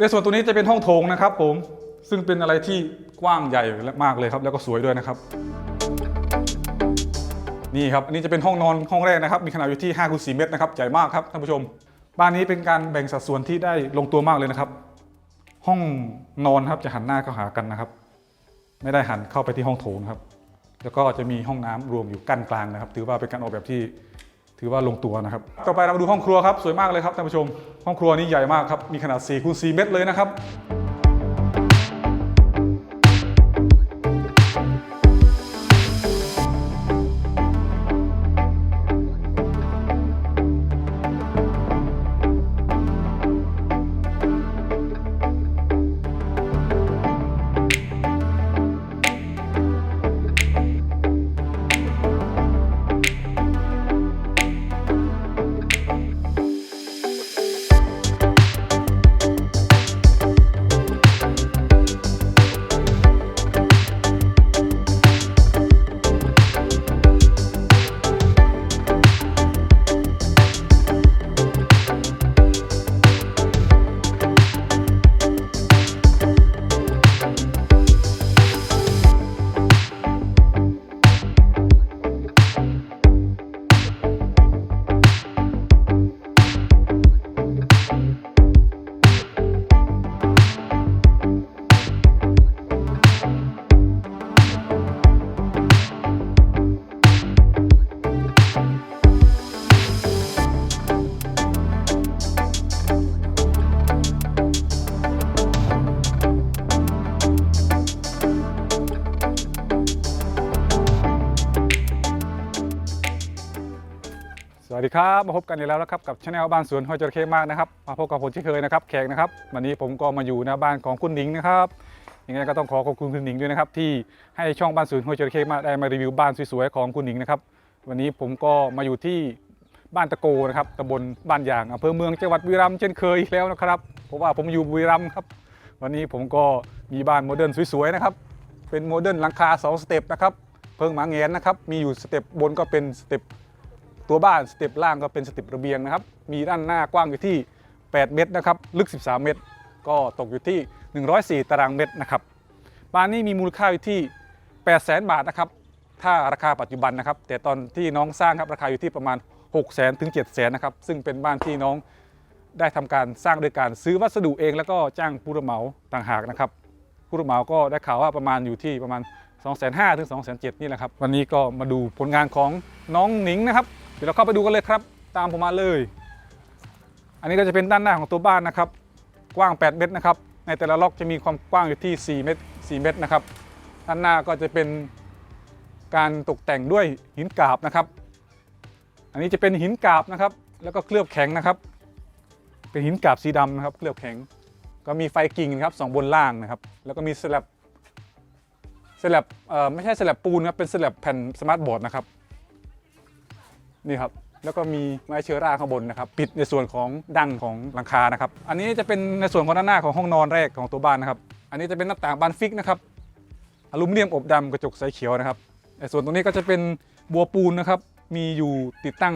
ในส่วนตัวนี้จะเป็นห้องโถงนะครับผมซึ่งเป็นอะไรที่กว้างใหญ่และมากเลยครับ แล้วก็สวยด้วยนะครับ นี่ครับอันนี้จะเป็นห้องนอนห้องแรกนะครับ มีขนาดอยู่ที่5คูณ4เมตรนะครับใหญ่มากครับท่านผู้ชม บ้านนี้เป็นการแบ่งสัดส่วนที่ได้ลงตัวมากเลยนะครับ ห้องนอนครับจะหันหน้าเข้าหากันนะครับ ไม่ได้หันเข้าไปที่ห้องโถงครับ แล้วก็จะมีห้องน้ำรวมอยู่กั้นกลางนะครับ ถือว่าเป็นการออกแบบที่ ถือว่าลงตัวนะครับ ต่อไปเรามาดูห้องครัวครับ สวยมากเลยครับท่านผู้ชม ห้องครัวนี้ใหญ่มากครับ มีขนาด4คูณ4เมตรเลยนะครับ ดีครับมาพบกันอีกแล้วนะครับกับช anel บ้านสวนห้อยจระเข้มากนะครับมาพบกับผมเช่นเคยนะครับแขกนะครับวันนี้ผมก็มาอยู่หน้าบ้านของคุณหนิงนะครับยังไงก็ต้องขอขอบคุณคุณหนิงด้วยนะครับที่ให้ช่องบ้านสวนห้อยจระเข้มากได้มารีวิวบ้านสวยๆของคุณหนิงนะครับวันนี้ผมก็มาอยู่ที่บ้านตะโกนะครับตำบลบ้านยางอำเภอเมืองจังหวัดบุรีรัมย์เช่นเคยแล้วนะครับเพราะว่าผมอยู่บุรีรัมย์ครับวันนี้ผมก็มีบ้านโมเดิร์นสวยๆนะครับเป็นโมเดิร์นหลังคาสองสเต็ปนะครับเพิ่งหมาแงนนะครับมีอยู่สเต็ปบนก็เป็นสเต็ป ตัวบ้านสเต็ปล่างก็เป็นสเต็ประเบียงนะครับ มีด้านหน้ากว้างอยู่ที่ 8 เมตรนะครับ ลึก 13 เมตร ก็ตกอยู่ที่ 104 ตารางเมตรนะครับ บ้านนี้มีมูลค่าอยู่ที่ 800,000 บาทนะครับ ถ้าราคาปัจจุบันนะครับ แต่ตอนที่น้องสร้างครับราคาอยู่ที่ประมาณ 600,000ถึง700,000นะครับ ซึ่งเป็นบ้านที่น้องได้ทำการสร้างโดยการซื้อวัสดุเองแล้วก็จ้างผู้รับเหมาต่างหากนะครับ ผู้รับเหมาก็ได้ข่าวว่าประมาณอยู่ที่ประมาณ 2 5 0 0 0ถึง2 7 0 0นี่แหละครับ วันนี้ก็มาดูผลงานของน้องหนิงนะครับ เดี๋ยวเราเข้าไปดูกันเลยครับ ตามผมมาเลย อันนี้ก็จะเป็นด้านหน้าของตัวบ้านนะครับ กว้าง 8 เมตรนะครับ ในแต่ละล็อกจะมีความกว้างอยู่ที่ 4 เมตร 4 เมตรนะครับ ด้านหน้าก็จะเป็นการตกแต่งด้วยหินกาบนะครับ อันนี้จะเป็นหินกาบนะครับ แล้วก็เคลือบแข็งนะครับ เป็นหินกาบสีดำนะครับ เคลือบแข็ง ก็มีไฟกิ่งนะครับสองบนล่างนะครับ แล้วก็มีสลับสลับไม่ใช่สลับปูนครับ เป็นสลับแผ่นสมาร์ทบอร์ดนะครับ นี่ครับแล้วก็มีไม้เชื้อราข้างบนนะครับ ปิดในส่วนของดั้งของหลังคานะครับ อันนี้จะเป็นในส่วนของด้านหน้าของห้องนอนแรกของตัวบ้านนะครับ อันนี้จะเป็นหน้าต่างบานฟิกนะครับอลูมิเนียมอบดำกระจกใสเขียวนะครับในส่วนตรงนี้ก็จะเป็นบัวปูนนะครับ มีอยู่ติดตั้ง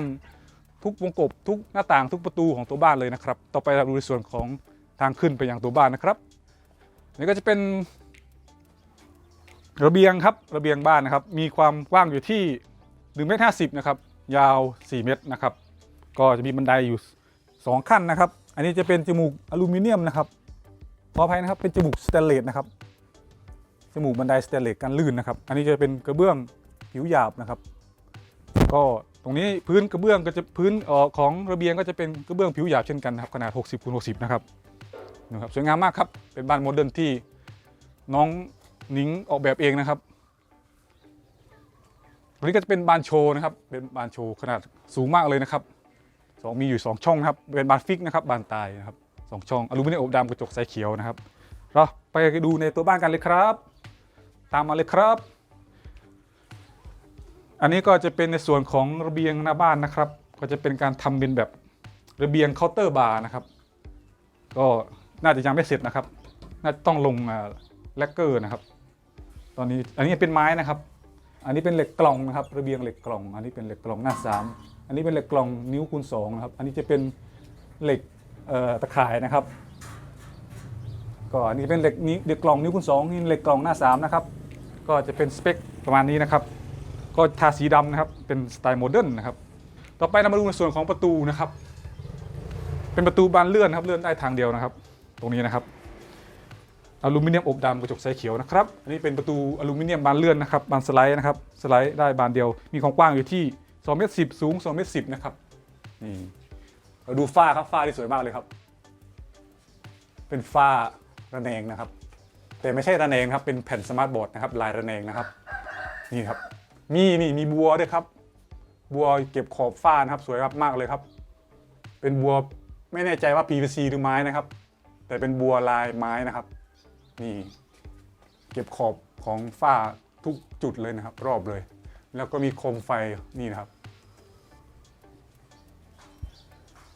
ทุกวงกบทุกหน้าต่างทุกประตูของตัวบ้านเลยนะครับ ต่อไปเราดูในส่วนของทางขึ้นไปยังตัวบ้านนะครับนี่ก็จะเป็น ระเบียงครับระเบียงบ้านนะครับ มีความกว้างอยู่ที่1เมตร50นะครับ ยาว 4 เมตรนะครับ ก็จะมีบันไดอยู่ 2 ขั้นนะครับ อันนี้จะเป็นจมูกอลูมิเนียมนะครับขออภัยนะครับเป็นจมูกสแตนเลสนะครับจมูกบันไดสแตนเลสกันลื่นนะครับ อันนี้จะเป็นกระเบื้องผิวหยาบนะครับ ก็ตรงนี้พื้นกระเบื้องก็จะพื้นออของระเบียงก็จะเป็นกระเบื้องผิวหยาบเช่นกันนะครับขนาด 60คูณ60 นะครับนะครับสวยงามมากครับเป็นบ้านโมเดิร์นที่น้องนิงออกแบบเองนะครับ ตรงนี้ก็จะเป็นบานโชว์นะครับ เป็นบานโชว์ขนาดสูงมากเลยนะครับสองมีอยู่ 2 ช่องนะครับ เป็นบานฟิกนะครับ บานตายนะครับสองช่องอลูมิเนียมอบดำกระจกใสเขียวนะครับ เราไปดูในตัวบ้านกันเลยครับ ตามมาเลยครับ อันนี้ก็จะเป็นในส่วนของระเบียงหน้าบ้านนะครับ ก็จะเป็นการทำเป็นแบบระเบียงเคาน์เตอร์บาร์นะครับ ก็น่าจะยังไม่เสร็จนะครับ น่าจะต้องลงแลกเกอร์นะครับ ตอนนี้อันนี้เป็นไม้นะครับ อันนี้เป็นเหล็กกล่องนะครับระเบียงเหล็กกล่อง อันนี้เป็นเหล็กกล่องหน้าสามอันนี้เป็นเหล็กกล่องนิ้วคูณสองนะครับ อันนี้จะเป็นเหล็กตะข่ายนะครับ ก็อันนี้เป็นเหล็กนี้เหล็กกล่องนิ้วคูณสองนี่เหล็กกล่องหน้าสามนะครับ ก็จะเป็นสเปคประมาณนี้นะครับ ก็ทาสีดำนะครับเป็นสไตล์โมเดิร์นนะครับ ต่อไปเรามาดูในส่วนของประตูนะครับ เป็นประตูบานเลื่อนครับเลื่อนได้ทางเดียวนะครับ ตรงนี้นะครับ อลูมิเนียมอบดำกระจกใสเขียวนะครับ อันนี้เป็นประตูอลูมิเนียมบานเลื่อนนะครับบานสไลด์นะครับสไลด์ได้บานเดียว มีความกว้างอยู่ที่2เมตร10สูง2เมตร10นะครับนี่เราดูฝ้าครับฝ้าที่สวยมากเลยครับ เป็นฝ้าระแนงนะครับ แต่ไม่ใช่ระแนงครับเป็นแผ่นสมาร์ทบอร์ดนะครับลายระแนงนะครับ นี่ครับ มีนี่มีบัวด้วยครับ บัวเก็บขอบฝ้านะครับสวยมากเลยครับ เป็นบัวไม่แน่ใจว่า PVC หรือไม้นะครับ แต่เป็นบัวลายไม้นะครับ นี่เก็บขอบของฝ้าทุกจุดเลยนะครับ รอบเลย แล้วก็มีโคมไฟนี่นะครับ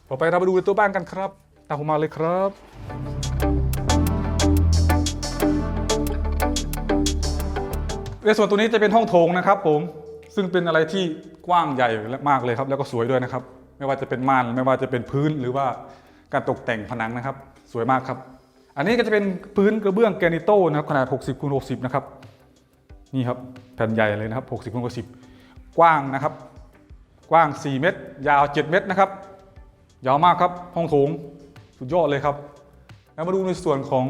ต่อไปเรามาดูตัวบ้านกันครับ ตามผมมาเลยครับในส่วนตัวนี้จะเป็นห้องโถงนะครับผมซึ่งเป็นอะไรที่กว้างใหญ่มากเลยครับ แล้วก็สวยด้วยนะครับ ไม่ว่าจะเป็นม่านไม่ว่าจะเป็นพื้นหรือว่าการตกแต่งผนังนะครับ สวยมากครับ อันนี้ก็จะเป็นพื้นกระเบื้องแกนิโต้นะครับขนาด 60คูณ60 นะครับ นี่ครับแผ่นใหญ่เลยนะครับ 60คูณ60 กว้างนะครับ กว้าง 4 เมตร ยาว 7 เมตรนะครับ ยาวมากครับ ห้องโถงสุดยอดเลยครับ แล้วมาดูในส่วนของ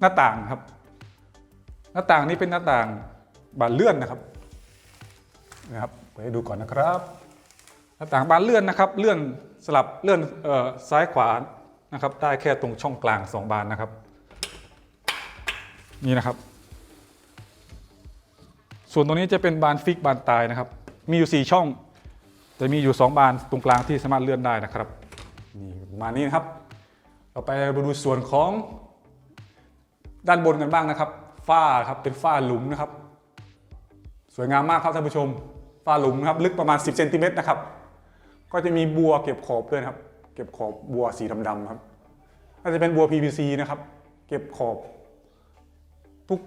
หน้าต่างครับ หน้าต่างนี้เป็นหน้าต่างบานเลื่อนนะครับนะครับไปให้ดูก่อนนะครับ หน้าต่างบานเลื่อนนะครับ เลื่อนสลับเลื่อนออซ้ายขวานะครับ ได้แค่ตรงช่องกลางสองบานนะครับ นี่นะครับ ส่วนตรงนี้จะเป็นบานฟิกบานตายนะครับ มีอยู่ 4 ช่องแต่มีอยู่ 2 บานตรงกลางที่สามารถเลื่อนได้นะครับนี่มานี้นะครับ เราไปดูส่วนของด้านบนกันบ้างนะครับฝ้าครับเป็นฝ้าหลุมนะครับ สวยงามมากครับท่านผู้ชมฝ้าหลุมนะครับลึกประมาณ 10เซนติเมตรนะครับ ก็จะมีบัวเก็บขอบด้วยครับ เก็บขอบบัวสีดำๆครับก็จะเป็นบัว PVC นะครับ เก็บขอบ ทุก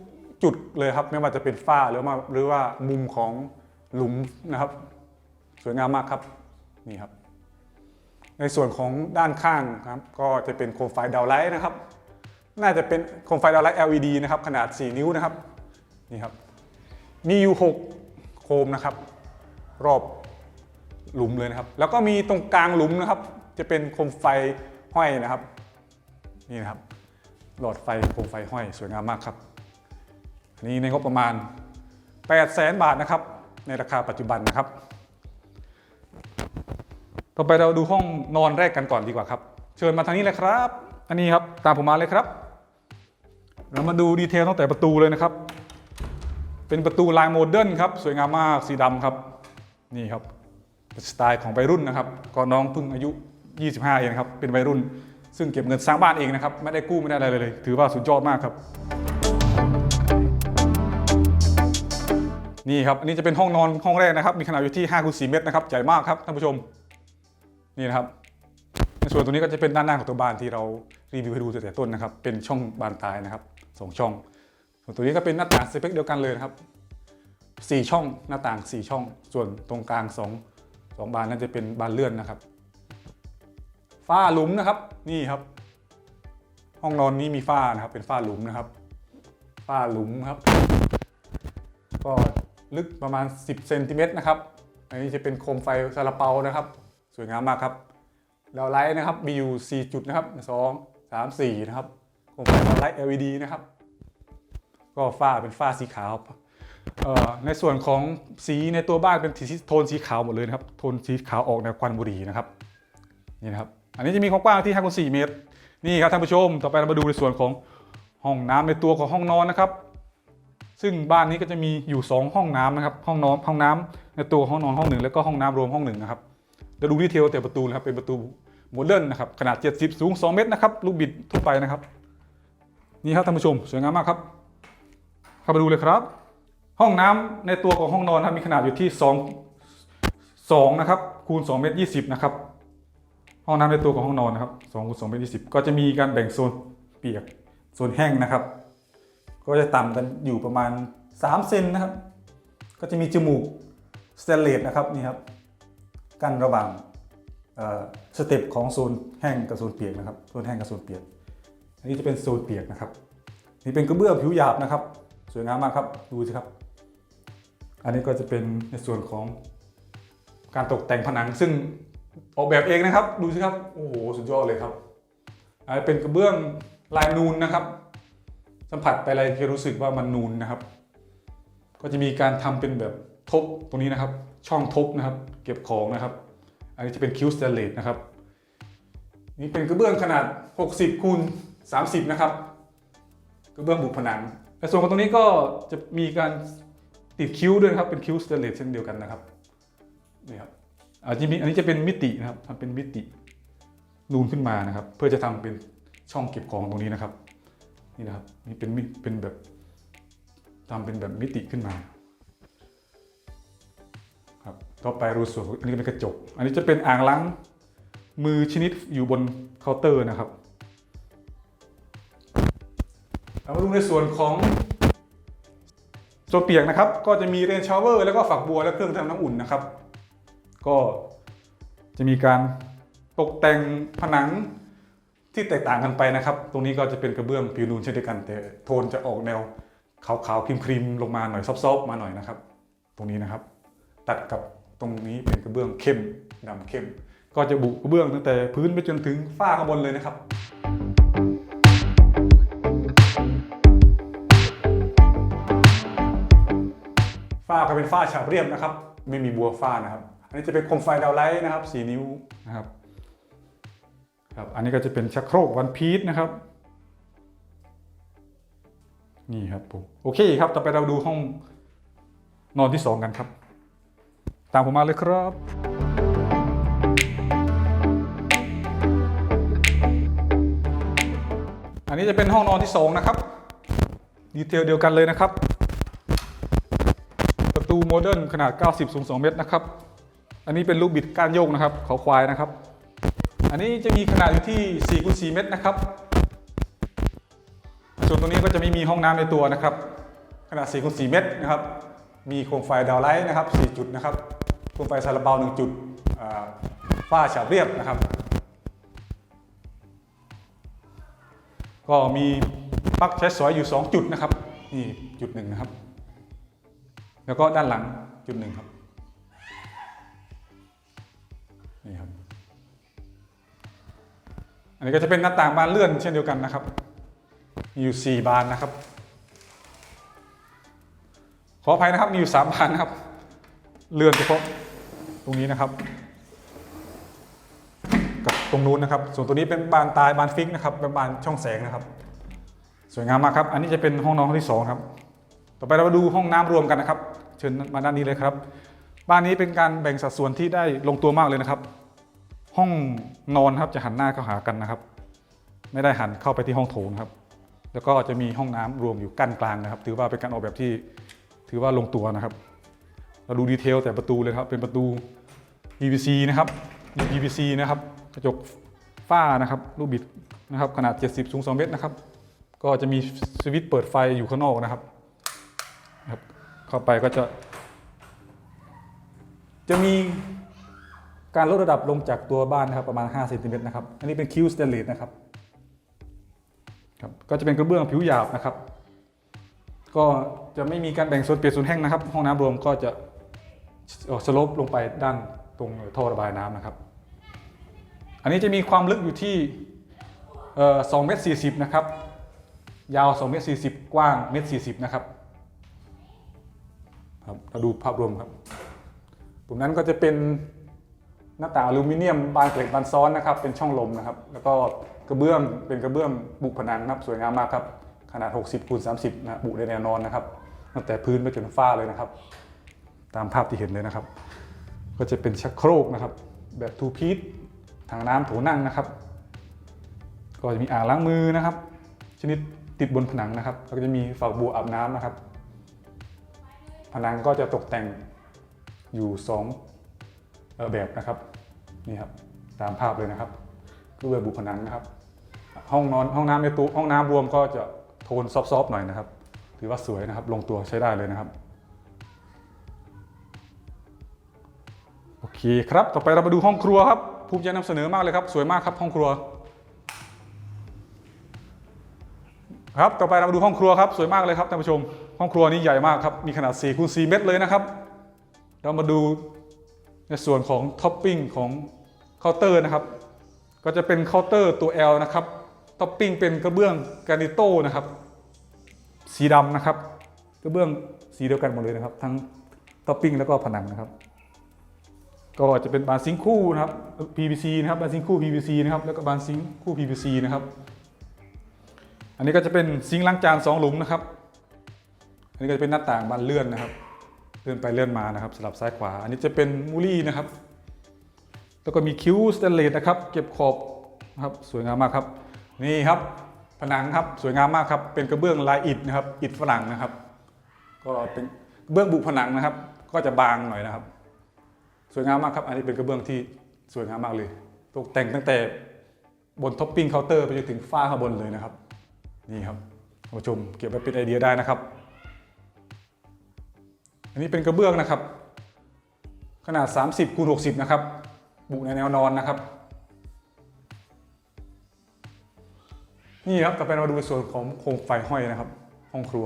จุดเลยครับ ไม่ว่าจะเป็นฝ้าหรือว่าหรือว่ามุมของหลุมนะครับ สวยงามมากครับนี่ครับ ในส่วนของด้านข้างครับก็จะเป็นโคมไฟดาวไลท์นะครับ น่าจะเป็นโคมไฟดาวไลท์ LED นะครับ ขนาด 4 นิ้วนะครับนี่ครับมีอยู่ 6 โคมนะครับ รอบหลุมเลยนะครับ แล้วก็มีตรงกลางหลุมนะครับ จะเป็นโคมไฟห้อยนะครับ นี่นะครับ หลอดไฟโคมไฟห้อยสวยงามมากครับ อันนี้ในงบประมาณ 8 0 0แสนบาทนะครับ ในราคาปัจจุบันนะครับ ต่อไปเราดูห้องนอนแรกกันก่อนดีกว่าครับ เชิญมาทางนี้เลยครับอันนี้ครับตามผมมาเลยครับ เรามาดูดีเทลตั้งแต่ประตูเลยนะครับ เป็นประตูลายโมเดิร์นครับสวยงามมากสีดำครับนี่ครับสไตล์ของวัยรุ่นนะครับก็น้องเพิ่งอายุ 25 เองครับเป็นวัยรุ่น ซึ่งเก็บเงินสร้างบ้านเองนะครับ ไม่ได้กู้ไม่ได้อะไรเลย ถือว่าสุดยอดมากครับ นี่ครับอันนี้จะเป็นห้องนอนห้องแรกนะครับ มีขนาดอยู่ที่5คูณ4เมตรนะครับใหญ่มากครับท่านผู้ชมนี่นะครับในส่วนตรงนี้ก็จะเป็นด้านหน้าของตัวบ้านที่เรารีวิวให้ดูตั้งแต่ต้นนะครับ เป็นช่องบานตายนะครับสองช่อง ส่วนตัวนี้ก็เป็นหน้าต่างสเปคเดียวกันเลยนะครับสี่ช่องหน้าต่างสี่ช่อง ส่วนตรงกลางสองสองบานนั่นจะเป็นบานเลื่อนนะครับฝ้าหลุมนะครับ นี่ครับ ห้องนอนนี้มีฝ้านะครับ เป็นฝ้าหลุมนะครับฝ้าหลุมครับ ก็ ลึกประมาณ 10เซนติเมตรนะครับ อันนี้จะเป็นโคมไฟซาลาเปานะครับ สวยงามมากครับดาวไลท์นะครับมีอยู่ 4 จุดนะครับ 2 3 4 นะครับโคมไฟดาวไลท์ LED นะครับ ก็ฝ้าเป็นฝ้าสีขาวเอ่อในส่วนของสีในตัวบ้านเป็นโทนสีขาวหมดเลยนะครับ โทนสีขาวออกแนวควันบุหรี่นะครับ นี่นะครับ อันนี้จะมีความกว้างที่5คูณ4เมตร นี่ครับท่านผู้ชม ต่อไปเรามาดูในส่วนของห้องน้ำในตัวของห้องนอนนะครับ ซึ่งบ้านนี้ก็จะมีอยู่ 2 ห้องน้ำนะครับ ห้องนอนห้องน้ำในตัวห้องนอนห้องหนึ่งแล้วก็ห้องน้ำรวมห้องหนึ่งนะครับเดี๋ยวดูดีเทลแต่ประตูนะครับเป็นประตูโมเดิร์นนะครับขนาด 70 สูง 2 เมตรนะครับลูกบิดทั่วไปนะครับ นี่ครับท่านผู้ชมสวยงามมากครับเข้าไปดูเลยครับ ห้องน้ำในตัวของห้องนอนครับมีขนาดอยู่ที่ 2 2นะครับคูณ2เมตร20นะครับห้องน้ำในตัวของห้องนอนนะครับ2คูณ2เมตร20 ก็จะมีการแบ่งโซนเปียกโซนแห้งนะครับ ก็จะต่ำกันอยู่ประมาณ 3 เซนนะครับ ก็จะมีจมูกสเตนเลสนะครับนี่ครับกั้นระหว่างสเต็ปของโซนแห้งกับโซนเปียกนะครับโซนแห้งกับโซนเปียก อันนี้จะเป็นโซนเปียกนะครับ นี่เป็นกระเบื้องผิวหยาบนะครับ สวยงามมากครับดูสิครับ อันนี้ก็จะเป็นในส่วนของการตกแต่งผนังซึ่งออกแบบเองนะครับ ดูสิครับ โอ้โห สุดยอดเลยครับอันนี้เป็นกระเบื้องลายนูนนะครับ สัมผัสไปอะไรจะรู้สึกว่ามันนูนนะครับ ก็จะมีการทำเป็นแบบทบตรงนี้นะครับ ช่องทบนะครับ เก็บของนะครับ อันนี้จะเป็นคิวสเตนเลสนะครับ นี่เป็นกระเบื้องขนาด 60คูณ30 นะครับ กระเบื้องบุผนังในส่วนของตรงนี้ก็จะมีการติดคิ้วด้วยครับเป็นคิ้วสเตนเลสเช่นเดียวกันนะครับนี่ครับอาจจะมีอันนี้จะเป็นมิตินะครับทำเป็นมิตินูนขึ้นมานะครับ เพื่อจะทำเป็นช่องเก็บของตรงนี้นะครับ นี่นะครับนี่เป็นมิเป็นแบบทำเป็นแบบมิติขึ้นมาครับต่อไปรูส่วนอันนี้เป็นกระจก อันนี้จะเป็นอ่างล้างมือชนิดอยู่บนเคาน์เตอร์นะครับเรามาดูในส่วนของส่วนเปียกนะครับ ก็จะมีเรนชาวเวอร์แล้วก็ฝักบัวและเครื่องทำน้ำอุ่นนะครับ ก็จะมีการตกแต่งผนัง ที่แตกต่างกันไปนะครับ ตรงนี้ก็จะเป็นกระเบื้องผิวนูนเช่นเดียวกัน แต่โทนจะออกแนวขาวๆครีมๆลงมาหน่อยซอฟๆมาหน่อยนะครับ ตรงนี้นะครับ ตัดกับตรงนี้เป็นกระเบื้องเข้มดำเข้ม ก็จะบุกระเบื้องตั้งแต่พื้นไปจนถึงฝ้าข้างบนเลยนะครับฝ้าก็เป็นฝ้าฉาบเรียบนะครับ ไม่มีบัวฝ้านะครับ อันนี้จะเป็นโคมไฟดาวไลท์นะครับสีนิ้วนะครับ ครับอันนี้ก็จะเป็นชักโครกวันพีชนะครับ นี่ครับผมโอเคครับต่อไปเราดูห้องนอนที่สองกันครับ ตามผมมาเลยครับอันนี้จะเป็นห้องนอนที่สองนะครับ ดีเทลเดียวกันเลยนะครับ ประตูโมเดิร์นขนาด 90สูง2เมตรนะครับ อันนี้เป็นลูกบิดก้านโยกนะครับ เขาควายนะครับ อันนี้จะมีขนาดอยู่ที่4คูณ4เมตรนะครับ ส่วนตรงนี้ก็จะไม่มีห้องน้ำในตัวนะครับ ขนาด4คูณ4เมตรนะครับ มีโคมไฟดาวไลท์นะครับ 4 จุดนะครับ โคมไฟซาลาเปา1จุดฝ้าฉาบเรียบนะครับ ก็มีปลั๊กใช้สอยอยู่ 2 จุดนะครับ นี่จุดหนึ่งนะครับ แล้วก็ด้านหลังจุดหนึ่งครับ อันนี้ก็จะเป็นหน้าต่างบานเลื่อนเช่นเดียวกันนะครับ มีอยู่ 4 บานนะครับ ขออภัยนะครับมีอยู่ 3 บานนะครับ เลื่อนเฉพาะตรงนี้นะครับ กับตรงนู้นนะครับ ส่วนตัวนี้เป็นบานตายบานฟิกนะครับ เป็นบานช่องแสงนะครับ สวยงามมากครับ อันนี้จะเป็นห้องนอนห้องที่สองครับ ต่อไปเรามาดูห้องน้ำรวมกันนะครับ เชิญมาด้านนี้เลยครับ บ้านนี้เป็นการแบ่งสัดส่วนที่ได้ลงตัวมากเลยนะครับ ห้องนอนครับจะหันหน้าเข้าหากันนะครับ ไม่ได้หันเข้าไปที่ห้องโถงครับ แล้วก็จะมีห้องน้ำรวมอยู่กั้นกลางนะครับ ถือว่าเป็นการออกแบบที่ถือว่าลงตัวนะครับ เราดูดีเทลแต่ประตูเลยครับ เป็นประตู PVC นะครับ PVC นะครับกระจกฝ้านะครับลูกบิดนะครับขนาด 70 สูง 2 เมตรนะครับ ก็จะมีสวิตช์เปิดไฟอยู่ข้างนอกนะครับครับ เข้าไปก็จะ จะมี การลดระดับลงจากตัวบ้านนะครับประมาณ5เซนติเมตรนะครับ อันนี้เป็นคิวสเตนเลสนะครับครับก็จะเป็นกระเบื้องผิวหยาบนะครับ ก็จะไม่มีการแบ่งโซนเปียกโซนแห้งนะครับ ห้องน้ำรวมก็จะสลปลงไปด้านตรงท่อระบายน้ำนะครับ อันนี้จะมีความลึกอยู่ที่สองเมตรสี่สิบนะครับ ยาว2เมตร40กว้างเมตร40นะครับครับเราดูภาพรวมครับตรงนั้นก็จะเป็น หน้าต่างอลูมิเนียมบานเกล็ดบานซ้อนนะครับ เป็นช่องลมนะครับ แล้วก็กระเบื้องเป็นกระเบื้องบุผนังนะครับสวยงามมากครับ ขนาด 60คูณ30 นะบุในแนวนอนนะครับ ตั้งแต่พื้นไปจนฝ้าเลยนะครับ ตามภาพที่เห็นเลยนะครับ ก็จะเป็นชักโครกนะครับ แบบทูพีทถังน้ำโถนั่งนะครับ ก็จะมีอ่างล้างมือนะครับ ชนิดติดบนผนังนะครับ แล้วก็จะมีฝักบัวอาบน้ำนะครับ ผนังก็จะตกแต่งอยู่2เอ่อแบบนะครับ นี่ครับตามภาพเลยนะครับรูปแบบบุผนังนะครับ ห้องนอนห้องน้ำในตู้ห้องน้ำรวมก็จะโทนซอฟๆหน่อยนะครับ ถือว่าสวยนะครับ ลงตัวใช้ได้เลยนะครับโอเคครับ ต่อไปเรามาดูห้องครัวครับภูมิใจนำเสนอมากเลยครับ สวยมากครับห้องครัว ครับต่อไปเรามาดูห้องครัวครับ สวยมากเลยครับท่านผู้ชม ห้องครัวนี้ใหญ่มากครับ มีขนาด4คูณ4เมตรเลยนะครับ เรามาดู ในส่วนของท็อปปิ้งของเคาน์เตอร์นะครับ ก็จะเป็นเคาน์เตอร์ตัว L นะครับท็อปปิ้งเป็นกระเบื้องกรานิโต้นะครับ สีดำนะครับ กระเบื้องสีเดียวกันหมดเลยนะครับ ทั้งท็อปปิ้งแล้วก็ผนังนะครับ ก็จะเป็นบานซิงคู่นะครับ PVC นะครับบานซิงคู่ PVC นะครับแล้วก็บานซิงคู่ PVC นะครับ อันนี้ก็จะเป็นซิงล้างจานสองหลุมนะครับ อันนี้ก็จะเป็นหน้าต่างบานเลื่อนนะครับ เลื่อนไปเลื่อนมานะครับสลับซ้ายขวา อันนี้จะเป็นมูลี่นะครับ แล้วก็มีคิ้วสแตนเลสนะครับ เก็บขอบนะครับสวยงามมากครับ นี่ครับผนังครับสวยงามมากครับ เป็นกระเบื้องลายอิฐนะครับ อิฐฝรั่งนะครับ ก็เป็นเบื้องบุผนังนะครับ ก็จะบางหน่อยนะครับ สวยงามมากครับ อันนี้เป็นกระเบื้องที่สวยงามมากเลย ตกแต่งตั้งแต่บนท็อปปิ้งเคาน์เตอร์ไปจนถึงฝ้าข้างบนเลยนะครับ นี่ครับท่านผู้ชมเก็บไว้เป็นไอเดียได้นะครับ อันนี้เป็นกระเบื้องนะครับ ขนาด 30คูณ60 นะครับ บุในแนวนอนนะครับ นี่ครับต่อไปเราดูในส่วนของโคมไฟห้อยนะครับ ห้องครัว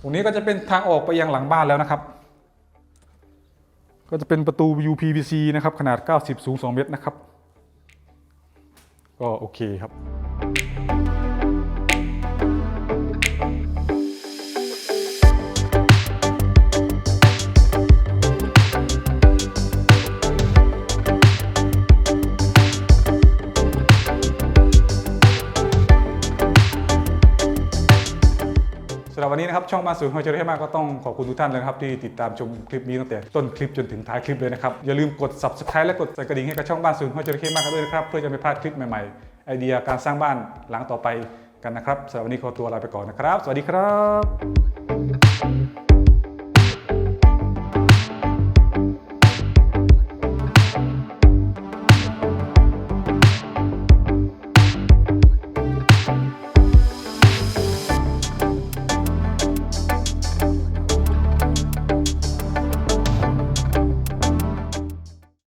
ตรงนี้ก็จะเป็นทางออกไปยังหลังบ้านแล้วนะครับ ก็จะเป็นประตู UPVC นะครับ ขนาด 90 สูง 2 เมตรนะครับ ก็โอเคครับ สำหรับวันนี้นะครับช่องมาสู่ฮอยเจอร์ให้มากก็ต้องขอบคุณทุกท่านเลยครับที่ติดตามชมคลิปนี้ตั้งแต่ต้นคลิปจนถึงท้ายคลิปเลยนะครับอย่าลืมกด subscribe และกดสั่นกระดิ่งให้กับช่องบ้านสู่ฮอยเจอร์มากกันด้วยนะครับเพื่อจะไม่พลาดคลิปใหม่ๆไอเดียการสร้างบ้านหลังต่อไปกันนะครับสำหรับวันนี้ขอตัวลาไปก่อนนะครับ สวัสดีครับ